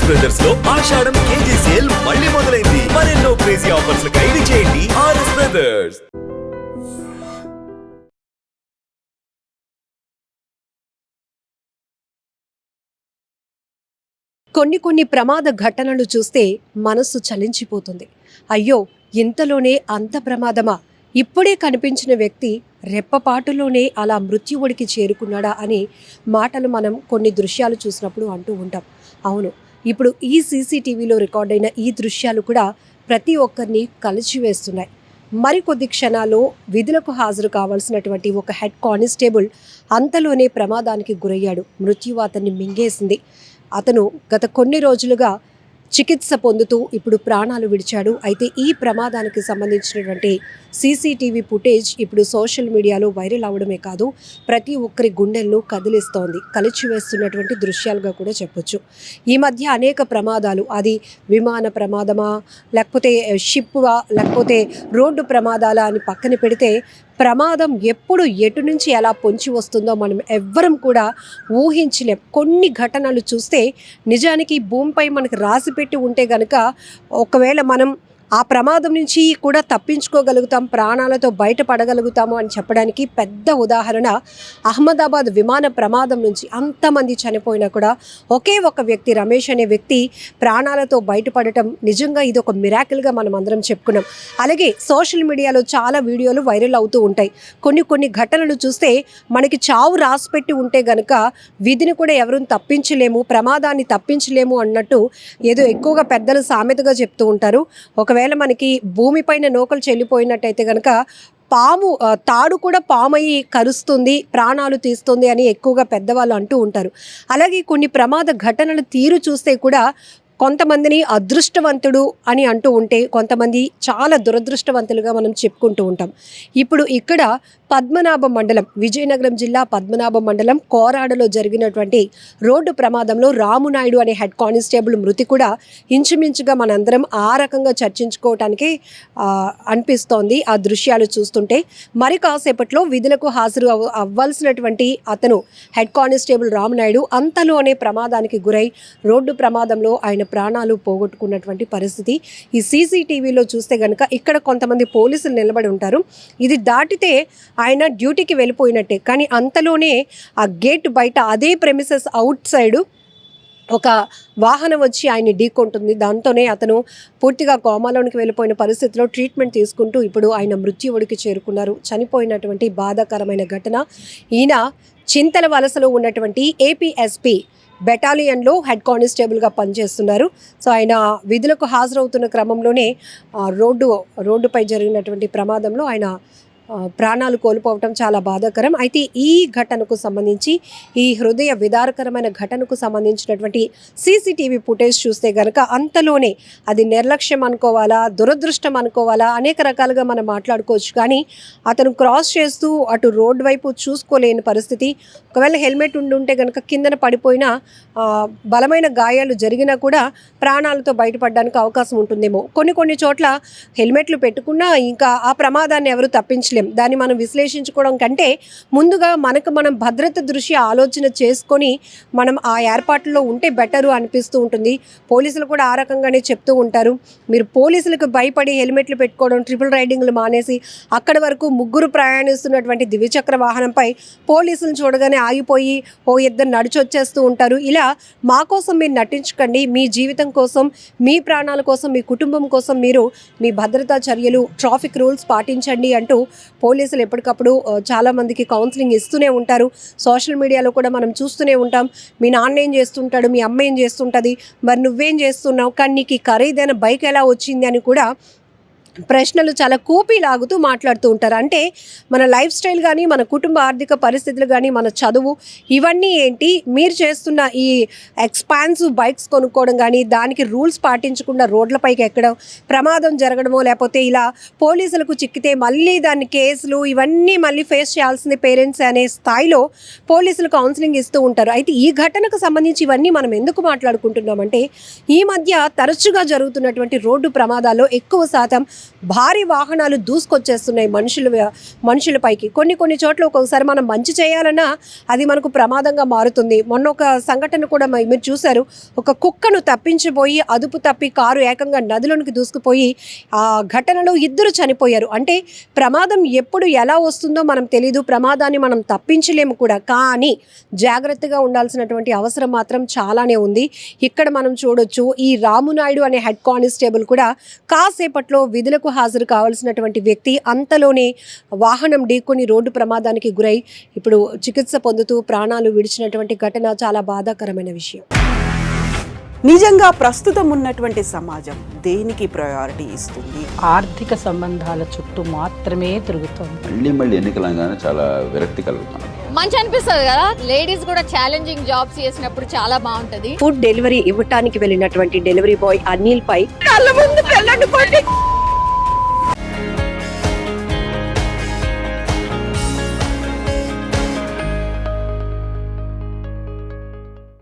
RS బ్రదర్స్లో Ashadham KG sale మళ్ళీ మొదలైంది. మరెన్నో క్రేజీ ఆఫర్స్ ఖైదీ చేయండి ఆర్ఎస్ బ్రదర్స్ కొన్ని కొన్ని ప్రమాద ఘటనలు చూస్తే మనస్సు చలించిపోతుంది. అయ్యో ఇంతలోనే అంత ప్రమాదమా? ఇప్పుడే కనిపించిన వ్యక్తి రెప్పపాటులోనే అలా మృత్యువుడికి చేరుకున్నాడా అని మాటలు మనం కొన్ని దృశ్యాలు చూసినప్పుడు అంటూ ఉంటాం. అవును ఇప్పుడు ఈ సీసీటీవీలో రికార్డైన ఈ దృశ్యాలు కూడా ప్రతి ఒక్కరిని కలిచివేస్తున్నాయి మరికొద్ది క్షణాల్లో విధులకు హాజరు కావాల్సినటువంటి ఒక హెడ్ కానిస్టేబుల్ అంతలోనే ప్రమాదానికి గురయ్యాడు. మృత్యువు అతన్ని మింగేసింది. అతను గత కొన్ని రోజులుగా చికిత్స పొందుతూ ఇప్పుడు ప్రాణాలు విడిచాడు. అయితే ఈ ప్రమాదానికి సంబంధించినటువంటి సీసీటీవీ ఫుటేజ్ ఇప్పుడు సోషల్ మీడియాలో వైరల్ అవడమే కాదు ప్రతి ఒక్కరి గుండెలను కదిలిస్తోంది. కలిచివేస్తున్నటువంటి దృశ్యాలుగా కూడా చెప్పొచ్చు. ఈ మధ్య అనేక ప్రమాదాలు. అది విమాన ప్రమాదమా లేకపోతే షిప్వా లేకపోతే రోడ్డు ప్రమాదాలా అని పక్కన పెడితే ప్రమాదం ఎప్పుడు ఎటు నుంచి ఎలా పొంచి వస్తుందో మనం ఎవ్వరం కూడా ఊహించలేం. కొన్ని ఘటనలు చూస్తే నిజానికి భూమిపై మనకు పెట్టి ఉంటే గనుక ఒకవేళ మనం ఆ ప్రమాదం నుంచి కూడా తప్పించుకోగలుగుతాం ప్రాణాలతో బయటపడగలుగుతాము అని చెప్పడానికి పెద్ద ఉదాహరణ అహ్మదాబాద్ విమాన ప్రమాదం నుంచి అంతమంది చనిపోయినా కూడా ఒకే ఒక వ్యక్తి రమేష్ అనే వ్యక్తి ప్రాణాలతో బయటపడటం నిజంగా ఇది ఒక మిరాకిల్గా మనం అందరం చెప్పుకున్నాం. అలాగే సోషల్ మీడియాలో చాలా వీడియోలు వైరల్ అవుతూ ఉంటాయి. కొన్ని కొన్ని ఘటనలు చూస్తే మనకి చావు రాసిపెట్టి ఉంటే గనక విధిని కూడా ఎవరు తప్పించలేము ప్రమాదాన్ని తప్పించలేము అన్నట్టు ఏదో ఎక్కువగా పెద్దలు సామెతగా చెప్తూ ఉంటారు. ఒకవేళ మనకి భూమిపైన నూకలు చెల్లిపోయినట్టయితే కనుక పాము తాడు కూడా పామయ్యి కరుస్తుంది ప్రాణాలు తీస్తుంది అని ఎక్కువగా పెద్దవాళ్ళు అంటూ ఉంటారు. అలాగే కొన్ని ప్రమాద ఘటనలు తీరు చూస్తే కూడా కొంతమందిని అదృష్టవంతుడు అని అంటూ ఉంటే కొంతమంది చాలా దురదృష్టవంతులుగా మనం చెప్పుకుంటూ ఉంటాం. ఇప్పుడు ఇక్కడ పద్మనాభం మండలం విజయనగరం జిల్లా పద్మనాభం మండలం కోరాడలో జరిగినటువంటి రోడ్డు ప్రమాదంలో రామునాయుడు అనే హెడ్ కానిస్టేబుల్ మృతి కూడా ఇంచుమించుగా మనందరం ఆ రకంగా చర్చించుకోవటానికి అనిపిస్తోంది. ఆ దృశ్యాలు చూస్తుంటే మరి కాసేపట్లో విధులకు హాజరు అవ్వ అవ్వాల్సినటువంటి అతను హెడ్ కానిస్టేబుల్ రామనాయుడు అంతలోనే ప్రమాదానికి గురై రోడ్డు ప్రమాదంలో ఆయన ప్రాణాలు పోగొట్టుకున్నటువంటి పరిస్థితి. ఈ సీసీటీవీలో చూస్తే కనుక ఇక్కడ కొంతమంది పోలీసులు నిలబడి ఉంటారు. ఇది దాటితే ఆయన డ్యూటీకి వెళ్ళిపోయినట్టే. కానీ అంతలోనే ఆ గేట్ బయట అదే ప్రెమిసెస్ అవుట్ సైడు ఒక వాహనం వచ్చి ఆయన్ని ఢీకొంటుంది. దాంతోనే అతను పూర్తిగా కోమాలోనికి వెళ్ళిపోయిన పరిస్థితిలో ట్రీట్మెంట్ తీసుకుంటూ ఇప్పుడు ఆయన మృత్యువుడికి చేరుకున్నారు. చనిపోయినటువంటి బాధాకరమైన ఘటన. ఈయన చింతల వలసలో ఉన్నటువంటి ఏపీఎస్పీ బెటాలియన్లో హెడ్ కానిస్టేబుల్గా పనిచేస్తున్నారు. సో ఆయన విధులకు హాజరవుతున్న క్రమంలోనే రోడ్డు రోడ్డుపై జరిగినటువంటి ప్రమాదంలో ఆయన ప్రాణాలు కోల్పోవటం చాలా బాధాకరం. అయితే ఈ ఘటనకు సంబంధించి ఈ హృదయ విదారకరమైన ఘటనకు సంబంధించినటువంటి సీసీటీవీ ఫుటేజ్ చూస్తే గనక అంతలోనే అది నిర్లక్ష్యం అనుకోవాలా దురదృష్టం అనుకోవాలా అనేక రకాలుగా మనం మాట్లాడుకోవచ్చు. కానీ అతను క్రాస్ చేస్తూ అటు రోడ్డు వైపు చూసుకోలేని పరిస్థితి. ఒకవేళ హెల్మెట్ ఉండుంటే కనుక కిందన పడిపోయిన బలమైన గాయాలు జరిగినా కూడా ప్రాణాలతో బయటపడడానికి అవకాశం ఉంటుందేమో. కొన్ని కొన్ని చోట్ల హెల్మెట్లు పెట్టుకున్నా ఇంకా ఆ ప్రమాదాన్ని ఎవరు తప్పించలేం దాన్ని మనం విశ్లేషించుకోవడం కంటే ముందుగా మనకు మనం భద్రత దృష్ట్యా ఆలోచన చేసుకొని మనం ఆ ఏర్పాట్లలో ఉంటే బెటరు అనిపిస్తూ ఉంటుంది. పోలీసులు కూడా ఆ రకంగానే చెప్తూ ఉంటారు. మీరు పోలీసులకు భయపడి హెల్మెట్లు పెట్టుకోవడం ట్రిపుల్ రైడింగ్లు మానేసి అక్కడి వరకు ముగ్గురు ప్రయాణిస్తున్నటువంటి ద్విచక్ర వాహనంపై పోలీసులు చూడగానే ఆగిపోయి ఓ ఇద్దరు నడిచొచ్చేస్తూ ఉంటారు. ఇలా మా కోసం మీరు నటించకండి. మీ జీవితం కోసం మీ ప్రాణాల కోసం మీ కుటుంబం కోసం మీరు మీ భద్రతా చర్యలు ట్రాఫిక్ రూల్స్ పాటించండి అంటూ పోలీసులు ఎప్పటికప్పుడు చాలామందికి కౌన్సిలింగ్ ఇస్తూనే ఉంటారు. సోషల్ మీడియాలో కూడా మనం చూస్తూనే ఉంటాం. మీ నాన్న ఏం చేస్తుంటాడు? మీ అమ్మ ఏం చేస్తుంటుంది? మరి నువ్వేం చేస్తున్నావు? కానీ నీకు ఈ ఖరీదైన బైక్ ఎలా వచ్చింది అని కూడా ప్రశ్నలు చాలా కూపి లాగుతూ మాట్లాడుతూ ఉంటారు. అంటే మన లైఫ్ స్టైల్ కానీ మన కుటుంబ ఆర్థిక పరిస్థితులు కానీ మన చదువు ఇవన్నీ ఏంటి? మీరు చేస్తున్న ఈ ఎక్స్పాన్సివ్ బైక్స్ కొనుక్కోవడం కానీ దానికి రూల్స్ పాటించకుండా రోడ్లపైకి ఎక్కడం ప్రమాదం జరగడమో లేకపోతే ఇలా పోలీసులకు చిక్కితే మళ్ళీ దాని కేసులు ఇవన్నీ మళ్ళీ ఫేస్ చేయాల్సింది పేరెంట్స్ అనే స్థాయిలో పోలీసులు కౌన్సిలింగ్ ఇస్తూ ఉంటారు. అయితే ఈ ఘటనకు సంబంధించి ఇవన్నీ మనం ఎందుకు మాట్లాడుకుంటున్నామంటే ఈ మధ్య తరచుగా జరుగుతున్నటువంటి రోడ్డు ప్రమాదాల్లో ఎక్కువ శాతం భారీ వాహనాలు దూసుకొచ్చేస్తున్నాయి మనుషుల మనుషులపైకి కొన్ని కొన్ని చోట్ల ఒక్కొక్కసారి మనం మంచి చేయాలన్నా అది మనకు ప్రమాదంగా మారుతుంది. మొన్న ఒక సంఘటన కూడా మీరు చూశారు. ఒక కుక్కను తప్పించిపోయి అదుపు తప్పి కారు ఏకంగా నదిలోనికి దూసుకుపోయి ఆ ఘటనలో ఇద్దరు చనిపోయారు. అంటే ప్రమాదం ఎప్పుడు ఎలా వస్తుందో మనం తెలీదు. ప్రమాదాన్ని మనం తప్పించలేము కూడా. కానీ జాగ్రత్తగా ఉండాల్సినటువంటి అవసరం మాత్రం చాలానే ఉంది. ఇక్కడ మనం చూడొచ్చు ఈ రామునాయుడు అనే హెడ్ కానిస్టేబుల్ కూడా కాసేపట్లో విధులకు హాజరు కావాల్సినటువంటి వ్యక్తి అంతలోనే వాహనం ఢీకొని రోడ్డు ప్రమాదానికి గురై ఇప్పుడు చికిత్స పొందుతూ ప్రాణాలు విడిచినటువంటి ఘటన చాలా బాధాకరమైన విషయం. నిజంగా ప్రస్తుతం ఉన్నటువంటి సమాజం దేనికి ప్రయారిటీ ఇస్తుంది? ఆర్థిక సంబంధాల చుట్టూ మాత్రమే తిరుగుతోంది. మళ్ళీ మళ్ళీ ఎన్నికలంగానే చాలా విరక్తి మంచి అనిపిస్తుంది కదా? లేడీస్ కూడా ఛాలెంజింగ్ జాబ్స్ చేసినప్పుడు చాలా బాగుంటది. ఫుడ్ డెలివరీ ఇవ్వటానికి వెళ్ళినటువంటి డెలివరీ బాయ్ అనిల్ పై కళ్ళ ముందు